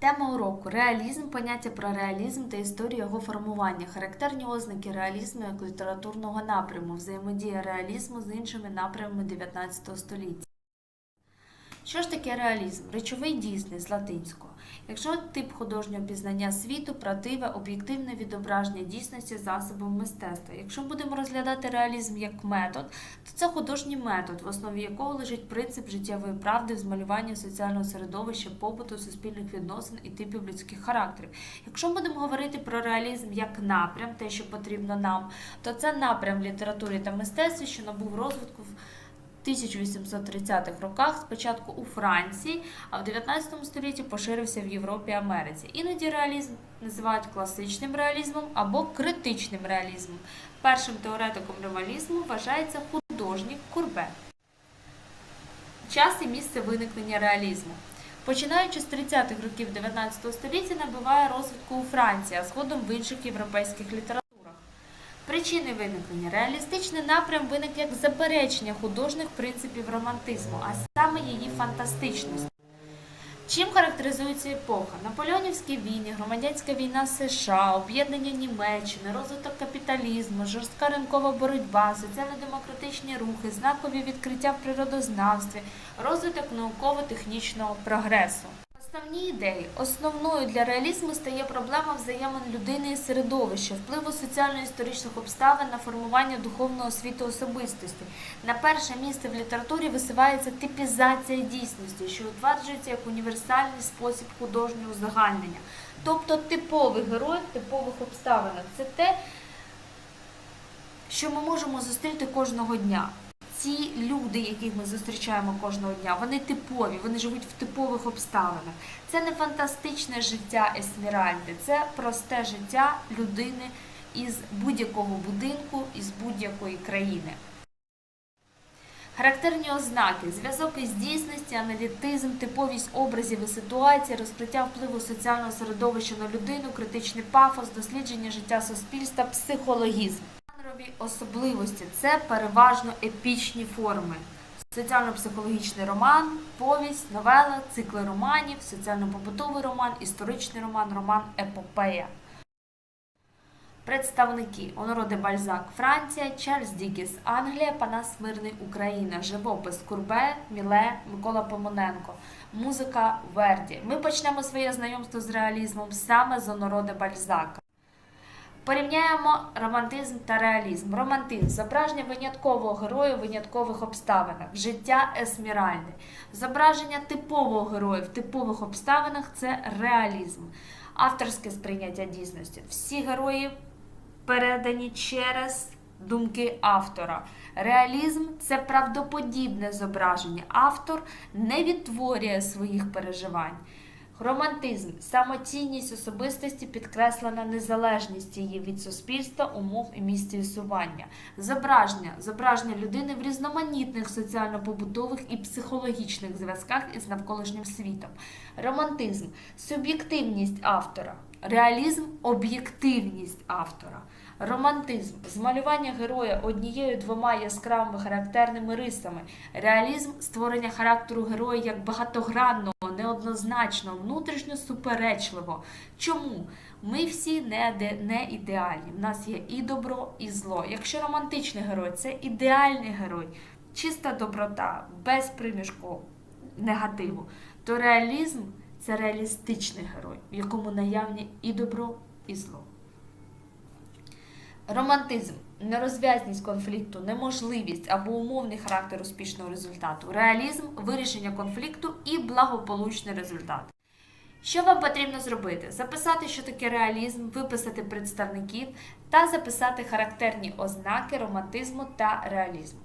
Тема уроку реалізм, поняття про реалізм та історію його формування, характерні ознаки реалізму як літературного напряму, взаємодія реалізму з іншими напрямами 19 століття. Що ж таке реалізм? Речовий дійсний з латинського. Якщо тип художнього пізнання світу, правдиве, об'єктивне відображення дійсності засобом мистецтва. Якщо будемо розглядати реалізм як метод, то це художній метод, в основі якого лежить принцип життєвої правди в змалюванні соціального середовища, побуту, суспільних відносин і типів людських характерів. Якщо будемо говорити про реалізм як напрям, те, що потрібно нам, то це напрям літературі та мистецтві, що набув розвитку в 1830-х роках спочатку у Франції, а в 19 столітті поширився в Європі і Америці. Іноді реалізм називають класичним реалізмом або критичним реалізмом. Першим теоретиком реалізму вважається художник Курбе. Час і місце виникнення реалізму. Починаючи з 30-х років 19 століття, набуває розвитку у Франції, а згодом в інших європейських літературах. Причини виникнення. Реалістичний напрям виник як заперечення художніх принципів романтизму, а саме її фантастичності. Чим характеризується епоха? Наполеонівські війни, громадянська війна США, об'єднання Німеччини, розвиток капіталізму, жорстка ринкова боротьба, соціально-демократичні рухи, знакові відкриття в природознавстві, розвиток науково-технічного прогресу. Основні ідеї. Основною для реалізму стає проблема взаємин людини і середовища, впливу соціально-історичних обставин на формування духовного світу особистості. На перше місце в літературі висувається типізація дійсності, що утверджується як універсальний спосіб художнього узагальнення. Тобто типовий герой в типових обставинах. Це те, що ми можемо зустріти кожного дня. Ці люди, яких ми зустрічаємо кожного дня, вони типові, вони живуть в типових обставинах. Це не фантастичне життя Есміральди, це просте життя людини із будь-якого будинку, із будь-якої країни. Характерні ознаки, зв'язок із дійсності, аналітизм, типовість образів і ситуацій, розкриття впливу соціального середовища на людину, критичний пафос, дослідження життя суспільства, психологізм. Жанрові особливості це переважно епічні форми. Соціально-психологічний роман, повість, новела, цикли романів, соціально-побутовий роман, історичний роман, роман епопея. Представники Оноро де Бальзак Франція, Чарльз Дікіс Англія, Панас Мирний Україна, живопис Курбе, Міле, Микола Помоненко, музика Верді. Ми почнемо своє знайомство з реалізмом саме з Оноро де Бальзака. Порівняємо романтизм та реалізм. Романтизм зображення виняткового героя в виняткових обставинах, життя Есміральди. Зображення типового героя в типових обставинах це реалізм, авторське сприйняття дійсності. Всі герої передані через думки автора. Реалізм це правдоподібне зображення. Автор не відтворює своїх переживань. Романтизм самоцінність особистості підкреслена незалежність її від суспільства, умов і місця існування. Зображення зображення людини в різноманітних соціально-побутових і психологічних зв'язках із навколишнім світом. Романтизм суб'єктивність автора. Реалізм об'єктивність автора. Романтизм змалювання героя однією двома яскравими характерними рисами. Реалізм створення характеру героя як багатогранного, неоднозначного, внутрішньо суперечливо. Чому? Ми всі не, не ідеальні. В нас є і добро, і зло. Якщо романтичний герой це ідеальний герой, чиста доброта, без примішку негативу, то реалізм це реалістичний герой, в якому наявні і добро, і зло. Романтизм нерозв'язність конфлікту, неможливість або умовний характер успішного результату, реалізм вирішення конфлікту і благополучний результат. Що вам потрібно зробити? Записати, що таке реалізм, виписати представників та записати характерні ознаки романтизму та реалізму.